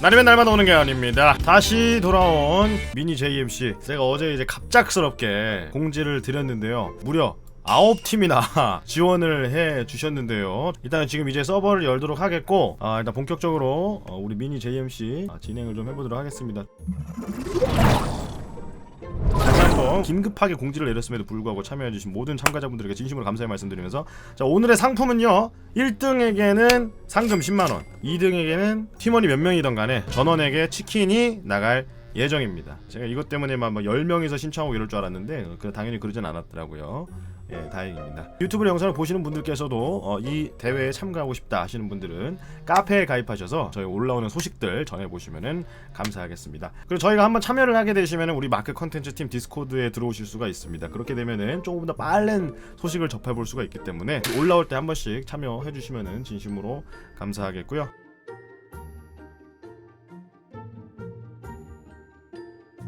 날이면 날마다 오는 게 아닙니다. 다시 돌아온 미니 JMC. 제가 어제 이제 갑작스럽게 공지를 드렸는데요. 무려 아홉 팀이나 지원을 해 주셨는데요. 일단 지금 이제 서버를 열도록 하겠고, 아, 일단 본격적으로 어, 우리 미니 JMC 아, 진행을 좀 해보도록 하겠습니다. 다시 한번 긴급하게 공지를 내렸음에도 불구하고 참여해주신 모든 참가자분들에게 진심으로 감사의 말씀드리면서 자 오늘의 상품은요. 1등에게는 상금 10만원 2등에게는 팀원이 몇 명이던 간에 전원에게 치킨이 나갈 예정입니다. 제가 이것 때문에 막 10명이서 신청하고 이럴 줄 알았는데 그 당연히 그러진 않았더라고요 예, 다행입니다. 유튜브 영상을 보시는 분들께서도 어, 이 대회에 참가하고 싶다 하시는 분들은 카페에 가입하셔서 저희 올라오는 소식들 전해 보시면은 감사하겠습니다. 그리고 저희가 한번 참여를 하게 되시면은 우리 마크 컨텐츠 팀 디스코드에 들어오실 수가 있습니다. 그렇게 되면은 조금 더 빠른 소식을 접해 볼 수가 있기 때문에 올라올 때 한 번씩 참여해 주시면은 진심으로 감사하겠고요.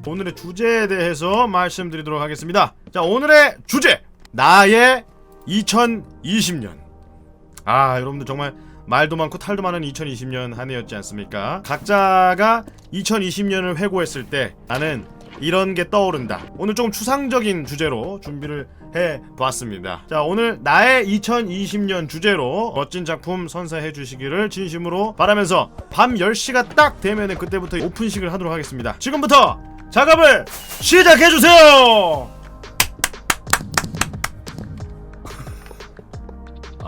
오늘의 주제에 대해서 말씀드리도록 하겠습니다. 자, 오늘의 주제! 나의 2020년. 아, 여러분들 정말 말도 많고 탈도 많은 2020년 한 해였지 않습니까? 각자가 2020년을 회고했을 때 나는 이런 게 떠오른다. 오늘 조금 추상적인 주제로 준비를 해 보았습니다. 자, 오늘 나의 2020년 주제로 멋진 작품 선사해 주시기를 진심으로 바라면서 밤 10시가 딱 되면은 그때부터 오픈식을 하도록 하겠습니다. 지금부터 작업을 시작해 주세요.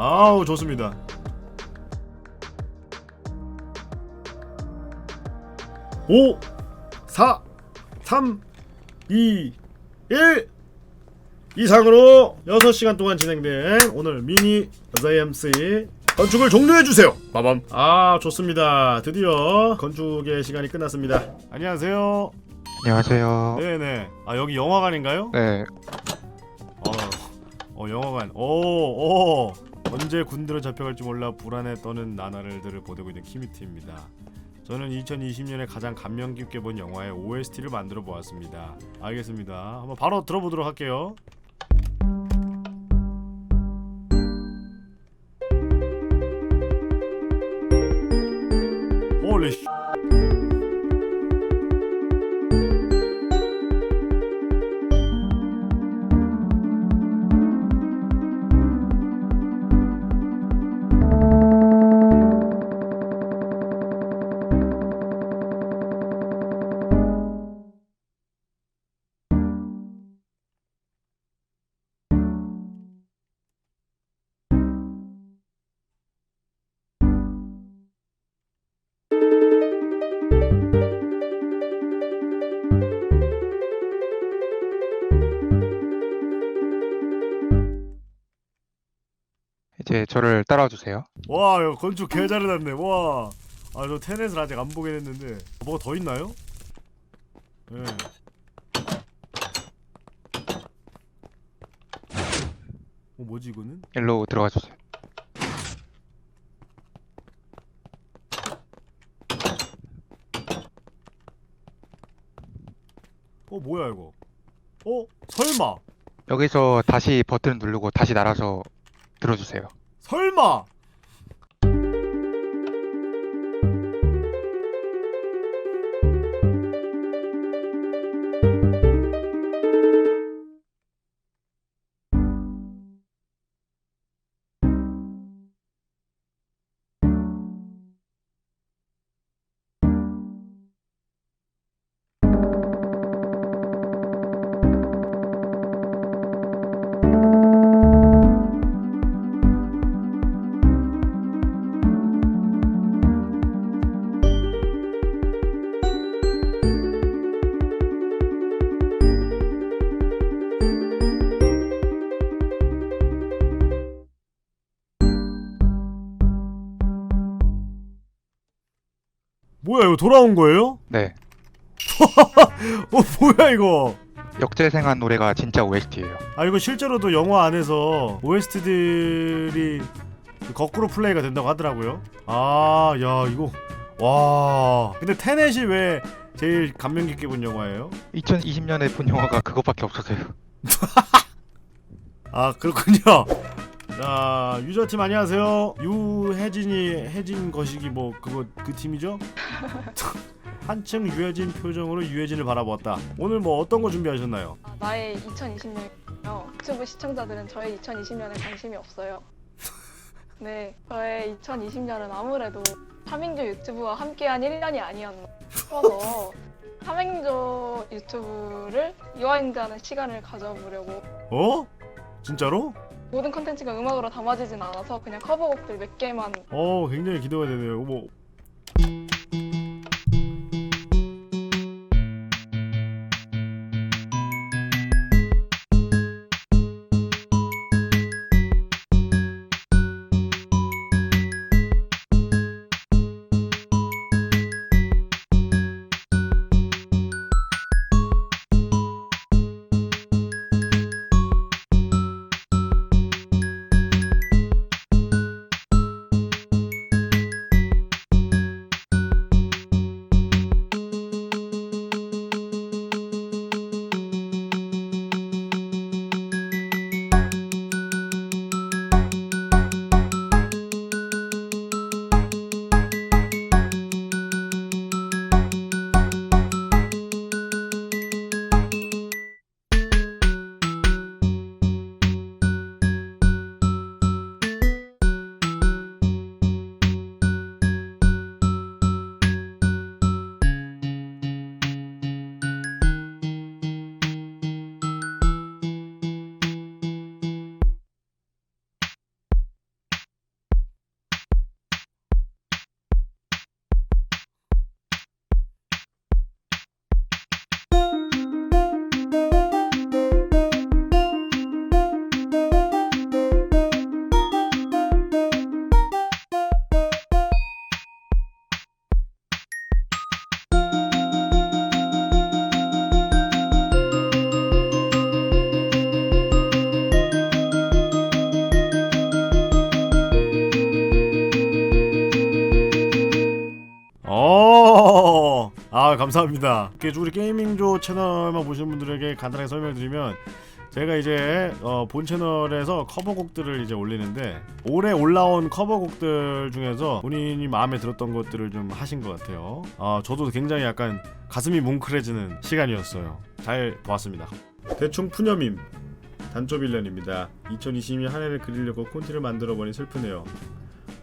아우 좋습니다. 오, 사, 삼, 이, 일 이상으로 6시간 동안 진행된 오늘 미니 JMC 건축을 종료해 주세요. 빠밤. 아 좋습니다. 드디어 건축의 시간이 끝났습니다. 안녕하세요. 안녕하세요. 네네. 아 여기 영화관인가요? 네, 어, 어 영화관. 오, 오. 언제 군대로 잡혀갈지 몰라 불안에 떠는 나날들을 보내고 있는 키미티입니다. 저는 2020년에 가장 감명 깊게 본 영화의 OST를 만들어 보았습니다. 알겠습니다. 한번 바로 들어보도록 할게요. 이제 저를 따라와 주세요. 와, 이거 건축 개 잘해놨네. 와. 아, 저 테넷을 아직 안 보긴 했는데. 뭐가 더 있나요? 예. 어, 뭐지 이거는? 일로 들어가 주세요. 어, 뭐야 이거? 어, 설마. 여기서 다시 버튼 누르고 다시 날아서 들어주세요. 설마. 뭐야 이거 돌아온 거예요? 네, 어, 뭐야 이거? 역재생한 노래가 진짜 OST예요. 아 이거 실제로도 영화 안에서 OST들이 거꾸로 플레이가 된다고 하더라고요. 아, 야 이거 와. 근데 테넷이 왜 제일 감명 깊게 본 영화예요? 2020년에 본 영화가 그것밖에 없어서요. 아 그렇군요. 자 유저팀 안녕하세요 유혜진이 혜진 거시기 뭐 그거 그 팀이죠? 한층 유해진 표정으로 유해진을 바라보았다 오늘 뭐 어떤 거 준비하셨나요? 아, 나의 2020년이요. 유튜브 시청자들은 저의 2020년에 관심이 없어요. 네, 저의 2020년은 아무래도 삼행조 유튜브와 함께한 1년이 아니었나 싶어서 삼행조 유튜브를 리와인드하는 시간을 가져보려고 어? 진짜로? 모든 컨텐츠가 음악으로 담아지진 않아서 그냥 커버곡들 몇 개만 어 굉장히 기대가 되네요. 뭐 아 감사합니다. 우리 게이밍조 채널만 보시는 분들에게 간단하게 설명드리면 제가 이제 어, 본 채널에서 커버곡들을 이제 올리는데 올해 올라온 커버곡들 중에서 본인이 마음에 들었던 것들을 좀 하신 것 같아요. 아 저도 굉장히 약간 가슴이 뭉클해지는 시간이었어요. 잘 보았습니다. 대충 푸념임 단조 빌런입니다. 2020년 한 해를 그리려고 콘티를 만들어버린 슬프네요.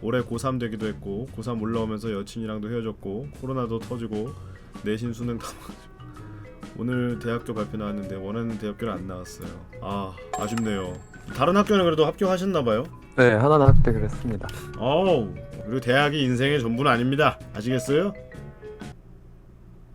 올해 고3 되기도 했고 고3 올라오면서 여친이랑도 헤어졌고 코로나도 터지고 내신 수능 다 오늘 대학교 발표 나왔는데 원하는 대학교를 안 나왔어요 아 아쉽네요 다른 학교는 그래도 합격하셨나봐요 네, 하나는 합격을 했습니다. 어우 그리고 대학이 인생의 전부는 아닙니다 아시겠어요?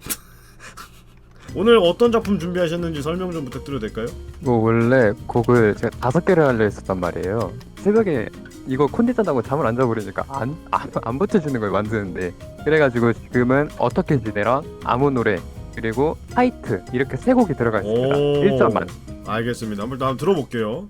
오늘 어떤 작품 준비하셨는지 설명 좀 부탁드려도 될까요? 이거 원래 곡을 제가 다섯 개를 하려 했었단 말이에요. 새벽에 이거 콘디 짠다고 잠을 안 자버리니까 안, 안, 안 붙여주는 걸 만드는데 그래가지고 지금은 어떻게 지내라, 아무 노래, 그리고 하이트 이렇게 세 곡이 들어가 있습니다. 오. 1절만. 알겠습니다 한번 한번 들어볼게요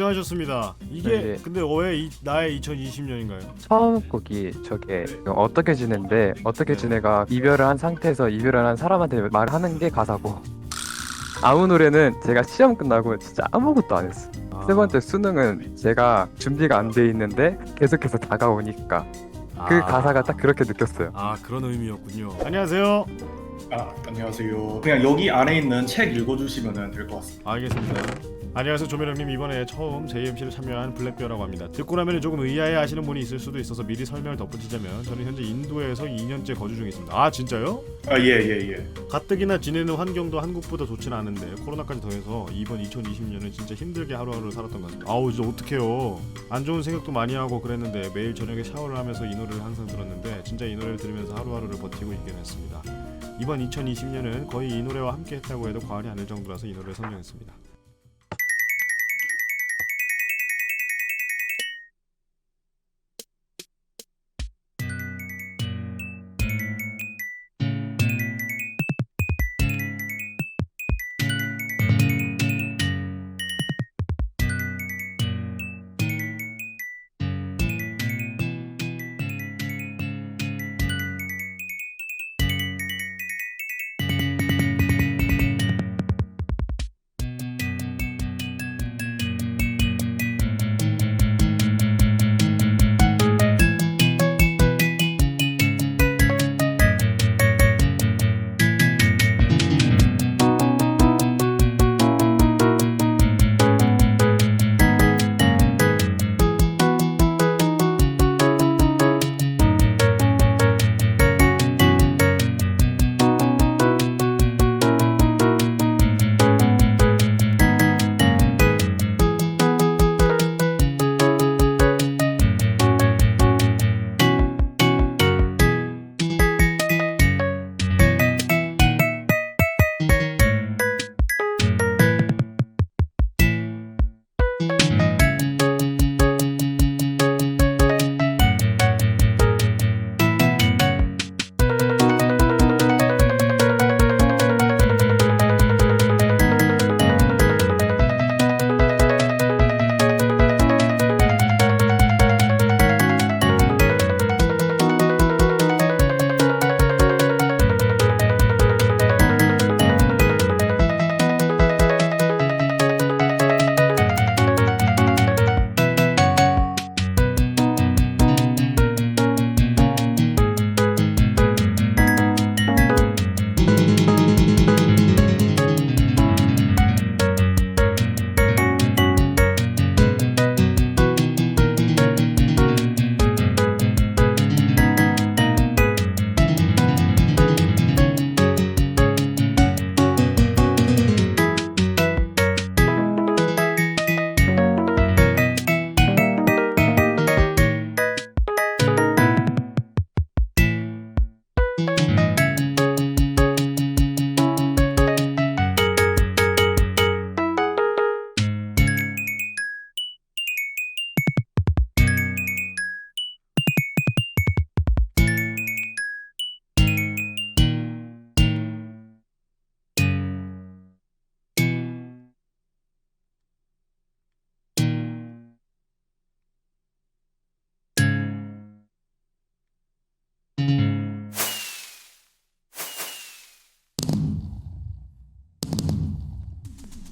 고생하셨습니다. 이게 네, 네. 근데 왜 이, 나의 2020년인가요? 처음 곡이 저게 어떻게 지낸데 어떻게 네. 지내가 이별을 한 상태에서 이별을 한 사람한테 말하는 게 가사고 아무 노래는 제가 시험 끝나고 진짜 아무것도 안 했어. 세 번째 수능은 제가 준비가 안 돼 있는데 계속해서 다가오니까 그 아. 가사가 딱 그렇게 느꼈어요. 아 그런 의미였군요. 안녕하세요. 아, 안녕하세요. 그냥 여기 안에 있는 책 읽어주시면 될 것 같습니다. 알겠습니다. 안녕하세요 조매령님 이번에 처음 JMC를 참여한 블랙베어라고 합니다. 듣고 나면 조금 의아해 하시는 분이 있을 수도 있어서 미리 설명을 덧붙이자면 저는 현재 인도에서 2년째 거주 중에 있습니다. 아 진짜요? 아, 예, 예, 예. 가뜩이나 지내는 환경도 한국보다 좋지는 않은데 코로나까지 더해서 이번 2020년은 진짜 힘들게 하루하루를 살았던 것 같습니다. 아우 진짜 어떡해요. 안 좋은 생각도 많이 하고 그랬는데 매일 저녁에 샤워를 하면서 이 노래를 항상 들었는데 진짜 이 노래를 들으면서 하루하루를 버티고 있긴 했습니다. 이번 2020년은 거의 이 노래와 함께 했다고 해도 과언이 아닐 정도라서 이 노래를 선정했습니다.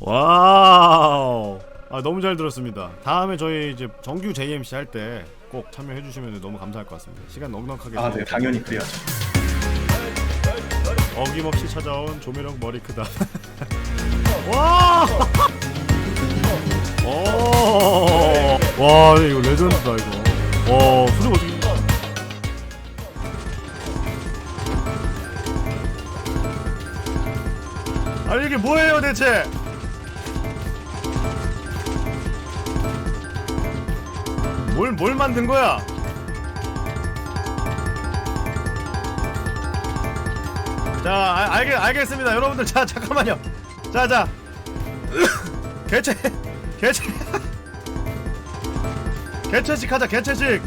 와우. 아 너무 잘 들었습니다. 다음에 저희 이제 정규 JMC 할 때 꼭 참여해 주시면 너무 감사할 것 같습니다. 시간 넉넉하게 아, 네, 당연히 그래야죠. 어김없이 찾아온 조매령 머리 크다. 와! 오! 와, 이거 레전드다 이거. 와, 소리가 어떻게? 아니 이게 뭐예요 대체? 뭘 뭘 만든 거야? 자, 아, 알겠, 알겠습니다. 여러분들, 자, 잠깐만요. 자, 자. 개최, 개최. 개최식 하자, 개최식.